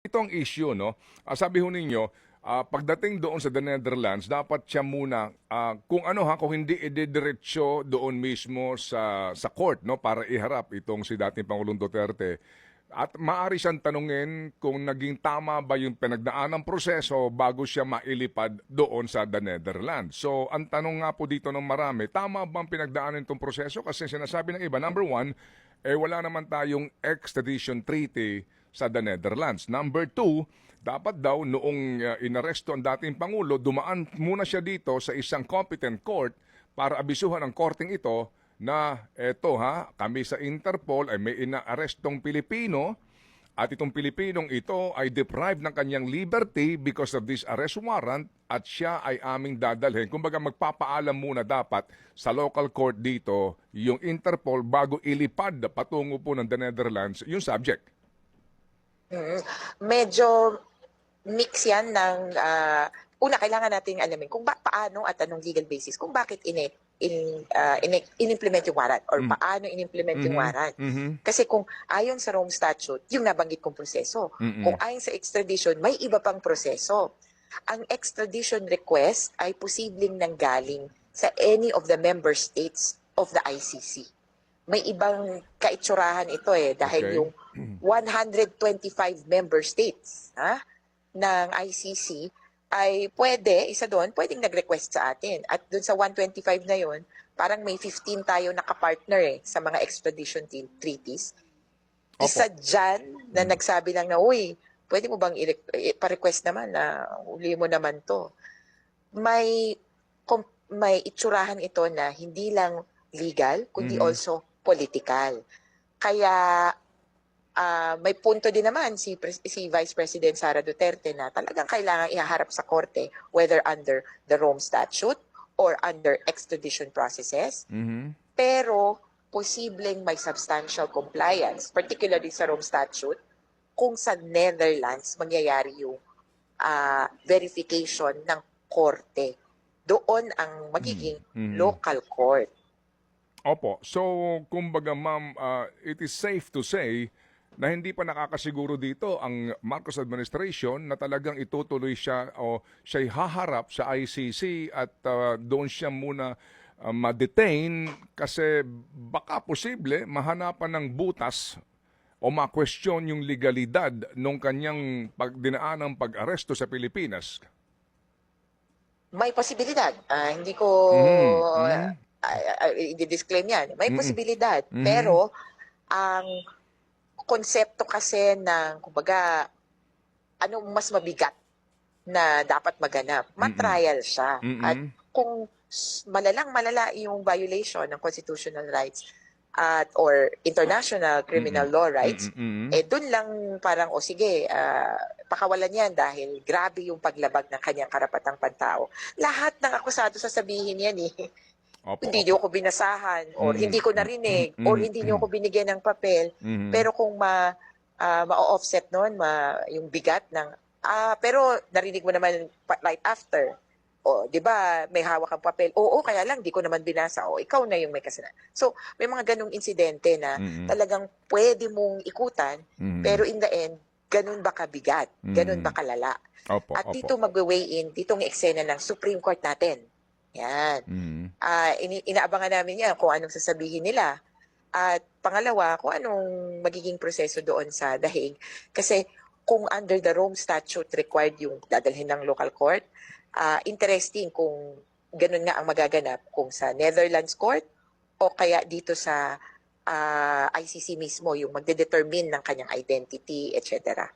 ito ang issue, no? Ah, sabi ho ninyo, ah, pagdating doon sa the Netherlands, dapat siya muna, ah, kung ano ha, kung hindi idediretso doon mismo sa, sa court, no? Para iharap itong si dating Pangulong Duterte. At maaari siyang tanungin kung naging tama ba yung pinagdaan ng proseso bago siya mailipad doon sa the Netherlands. So, ang tanong nga po dito ng marami, tama bang pinagdaanan itong proseso? Kasi sinasabi ng iba, number one, eh wala naman tayong extradition treaty sa the Netherlands. Number two, dapat daw noong uh, inaresto ang dating Pangulo, dumaan muna siya dito sa isang competent court para abisuhan ang korting ito na eto ha, kami sa Interpol ay may inaarestong Pilipino at itong Pilipinong ito ay deprived ng kanyang liberty because of this arrest warrant at siya ay aming dadalhin. Kumbaga magpapaalam muna dapat sa local court dito yung Interpol bago ilipad patungo po ng the Netherlands yung subject. Mm, medyo mix yan ng ah, una kailangan nating alamin kung ba, paano at anong legal basis kung bakit ini in, ah, ini- in-implement yung warrant or Mm. paano in-implement yung Mhm. warrant. Mhm. Kasi kung ayon sa Rome Statute, yung nabanggit kong proseso. Mm-mm. Kung ayon sa extradition, may iba pang proseso. Ang extradition request ay posibleng nanggaling sa any of the member states of the ICC. May ibang kaitsurahan ito eh dahil Okay. yung 125 member states ha, ng ICC ay pwede, isa doon, pwedeng nag-request sa atin. At doon sa 125 na yon parang may 15 tayo nakapartner eh sa mga extradition treaties. Opo. Isa dyan na nagsabi lang na, uy, pwede mo bang i- i- pa-request naman na uli mo naman to. May, may itsurahan ito na hindi lang legal, kundi Mhm. also political. Kaya ah, may punto din naman si, si Vice President Sara Duterte na talagang kailangan ihaharap sa korte whether under the Rome Statute or under extradition processes Mhm. pero posibleng may substantial compliance, particularly sa Rome Statute, kung sa Netherlands mangyayari yung ah, verification ng korte. Doon ang magiging Mhm. local court. Opo. So, kumbaga ma'am, uh, it is safe to say na hindi pa nakakasiguro dito ang Marcos administration na talagang itutuloy siya o siya'y haharap sa ICC at uh, doon siya muna uh, ma-detain kasi baka posible mahanapan ng butas o ma-question yung legalidad nung kanyang pagdinaan ng pag-aresto sa Pilipinas. May posibilidad. Ah, hindi ko Mhm, ah, i-disclaim yan. May Mhm. posibilidad. Mhm. Pero ang konsepto kasi ng, kumbaga, ano mas mabigat na dapat maganap, matrial siya. Mm-mm. At kung malalang malala yung violation ng constitutional rights at or international criminal law rights, Mm-mm. eh doon lang parang, o sige, ah, pakawalan yan dahil grabe yung paglabag ng kanyang karapatang pantao. Lahat ng akusado sasabihin yan eh. Opo, Hindi opo. niyo ako binasahan or Mm. hindi ko narinig Mm, or hindi niyo mm. ako binigyan ng papel. Mhm. Pero kung ma ah, ma-offset noon, ma yung bigat ng ah pero narinig mo naman pa- right after. O, 'di ba, may hawak kang papel. Oo, kaya lang di ko naman binasa. O, ikaw na yung may kasalanan. So, may mga ganung insidente na Mhm. talagang pwede mong ikutan, Mhm. pero in the end, ganun ba kabigat? Ganun ba kalala? Opo, At opo. dito magwe-weigh in, ditong eksena ng Supreme Court natin. Yan. Mhm. Ah, ini- inaabangan namin yan kung anong sasabihin nila. At pangalawa, kung anong magiging proseso doon sa dahig. Kasi kung under the Rome Statute required yung dadalhin ng local court, ah, interesting kung ganun nga ang magaganap kung sa Netherlands court o kaya dito sa ah, ICC mismo yung magdedetermine ng kanyang identity, etc.